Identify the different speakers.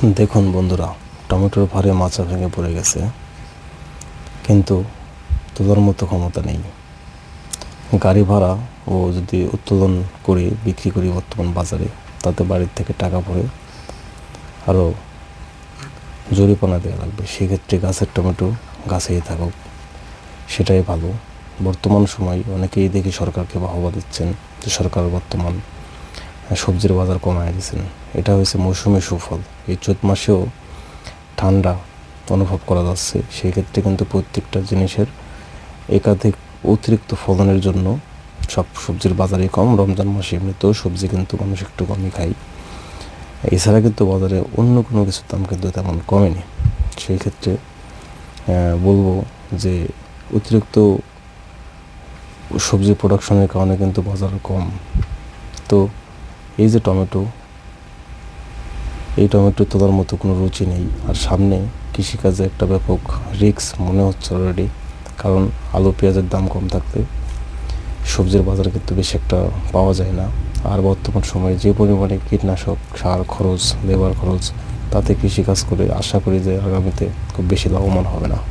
Speaker 1: দেখুন বন্ধুরা, টমেটোর ভারে মাচা ভেঙে পড়ে গেছে, কিন্তু তোলার মতো ক্ষমতা নেই। গাড়ি ভাড়া ও যদি উত্তোলন করে বিক্রি করি বর্তমান বাজারে, তাতে বাড়ির থেকে টাকা পড়ে আরও জরিপানা দেওয়া লাগবে। সেক্ষেত্রে গাছের টমেটো গাছেই থাকুক, সেটাই ভালো। বর্তমান সময় অনেকেই দেখি সরকারকে বাহবা দিচ্ছেন যে সরকার বর্তমান সবজির বাজার কমায় দিয়েছেন। এটা হয়েছে মৌসুমি সুফল। এই চৈত মাসেও ঠান্ডা অনুভব করা যাচ্ছে। সেই ক্ষেত্রে কিন্তু প্রত্যেকটা জিনিসের একাধিক অতিরিক্ত ফলনের জন্য সব সবজির বাজারে কম। রমজান মাসে এমনিতেও সবজি কিন্তু মানুষ একটু কমই খাই এছাড়া কিন্তু বাজারে অন্য কোনো কিছুর দাম কিন্তু তেমন কমেনি। সেই ক্ষেত্রে বলব যে অতিরিক্ত সবজি প্রোডাকশনের কারণে কিন্তু বাজার কম। তো এই যে টমেটো, এই টমেটো তোলার মতো কোনো রুচি নেই। আর সামনে কৃষিকাজে একটা ব্যাপক রিস্ক মনে হচ্ছে অলরেডি কারণ আলু, পেঁয়াজের দাম কম থাকতে সবজির বাজার কিন্তু বেশি একটা পাওয়া যায় না। আর বর্তমান সময়ে যে পরিমাণে কীটনাশক, সার খরচ, লেবার খরচ, তাতে কৃষিকাজ করে আশা করি যে আগামীতে খুব বেশি লাভবান হবে না।